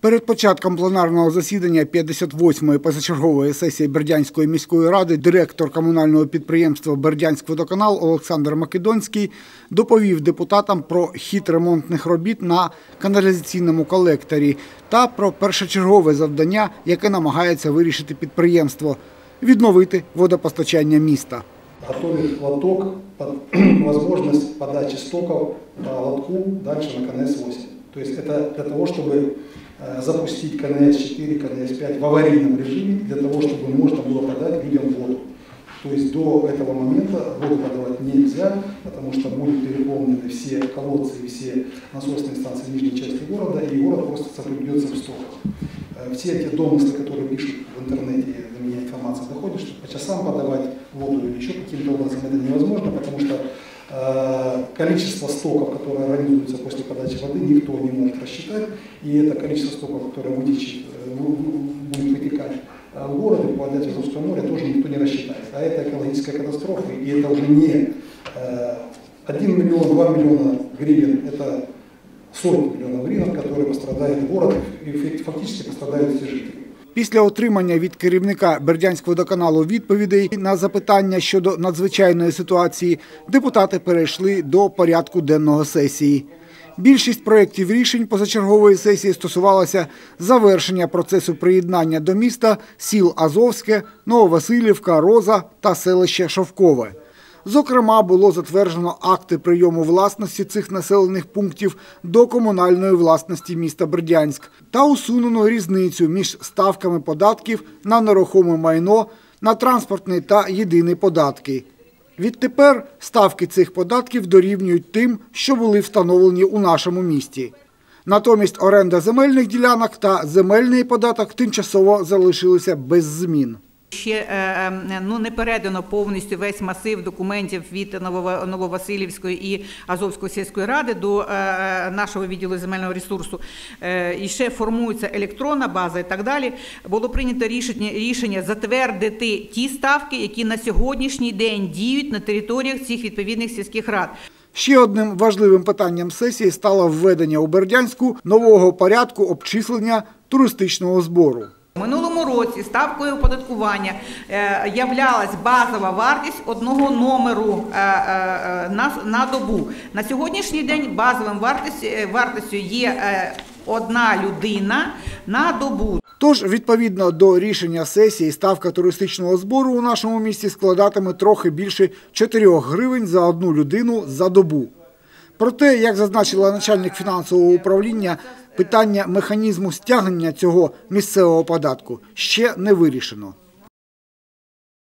Перед початком пленарного засідання 58-ї позачергової сесії Бердянської міської ради директор комунального підприємства Бердянськводоканал Олександр Македонський доповів депутатам про хід ремонтних робіт на каналізаційному колекторі та про першочергове завдання, яке намагається вирішити підприємство відновити водопостачання міста. готовить лоток под возможность подачи стоков по лотку дальше на КНС-8. То есть это для того, чтобы э, запустить КНС-4, КНС-5 в аварийном режиме, для того, чтобы можно было подать людям воду. То есть до этого момента воду подавать нельзя, потому что будут переполнены все колодцы и все насосные станции нижней части города, и город просто соблюдется в стоках. Э, Все эти домыслы, которые пишут в интернете, до меня информация доходит, что по часам подавать воду или еще каким-то образом это невозможно, потому что количество стоков, которые организуются после подачи воды, никто не может рассчитать, и это количество стоков, которое вытечет, э, будет вытекать э, в город и попадать в Азовское море, тоже никто не рассчитает. А это экологическая катастрофа, и это уже не э, 1 миллион, 2 миллиона гривен, это сотни миллионов гривен, которые пострадает город, и фак- фактически пострадают все жители. Після отримання від керівника Бердянськводоканалу відповідей на запитання щодо надзвичайної ситуації депутати перейшли до порядку денного сесії. Більшість проєктів рішень позачергової сесії стосувалася завершення процесу приєднання до міста сіл Азовське, Нововасилівка, Роза та селище Шовкове. Зокрема, було затверджено акти прийому власності цих населених пунктів до комунальної власності міста Бердянськ та усунено різницю між ставками податків на нерухоме майно, на транспортний та єдиний податки. Відтепер ставки цих податків дорівнюють тим, що були встановлені у нашому місті. Натомість оренда земельних ділянок та земельний податок тимчасово залишилися без змін. Ще е, е, ну не передано повністю весь масив документів від Новова- Нововасилівської і Азовської сільської ради до е, нашого відділу земельного ресурсу. І ще формується електронна база і так далі. Було прийнято рішення, рішення затвердити ті ставки, які на сьогоднішній день діють на територіях цих відповідних сільських рад. Ще одним важливим питанням сесії стало введення у Бердянську нового порядку обчислення туристичного збору. Минулому році ставкою оподаткування е, являлась базова вартість одного номеру е, е, на, добу. На сьогоднішній день базовим вартістю, є одна людина на добу. Тож, відповідно до рішення сесії, ставка туристичного збору у нашому місті складатиме трохи більше 4 гривень за одну людину за добу. Проте, як зазначила начальник фінансового управління, питання механізму стягнення цього місцевого податку ще не вирішено.